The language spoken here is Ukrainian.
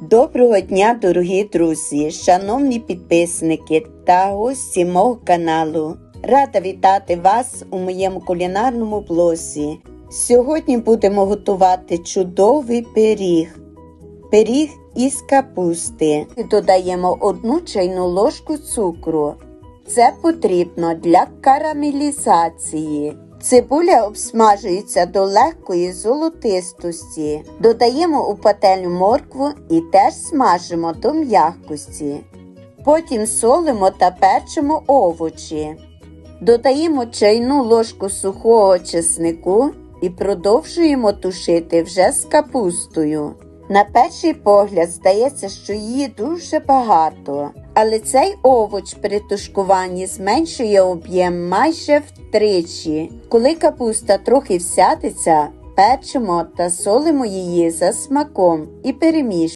Доброго дня, дорогі друзі, шановні підписники та гості мого каналу. Рада вітати вас у моєму кулінарному блозі. Сьогодні будемо готувати чудовий пиріг. Пиріг із капусти. Додаємо одну чайну ложку цукру. Це потрібно для карамелізації. Цибуля обсмажується до легкої золотистості. Додаємо у пательню моркву і теж смажимо до м'якості. Потім солимо та печемо овочі. Додаємо чайну ложку сухого чеснику і продовжуємо тушити вже з капустою. На перший погляд здається, що її дуже багато, але цей овоч при тушкуванні зменшує об'єм майже втричі. Коли капуста трохи всядеться, печемо та солимо її за смаком і перемішуємо.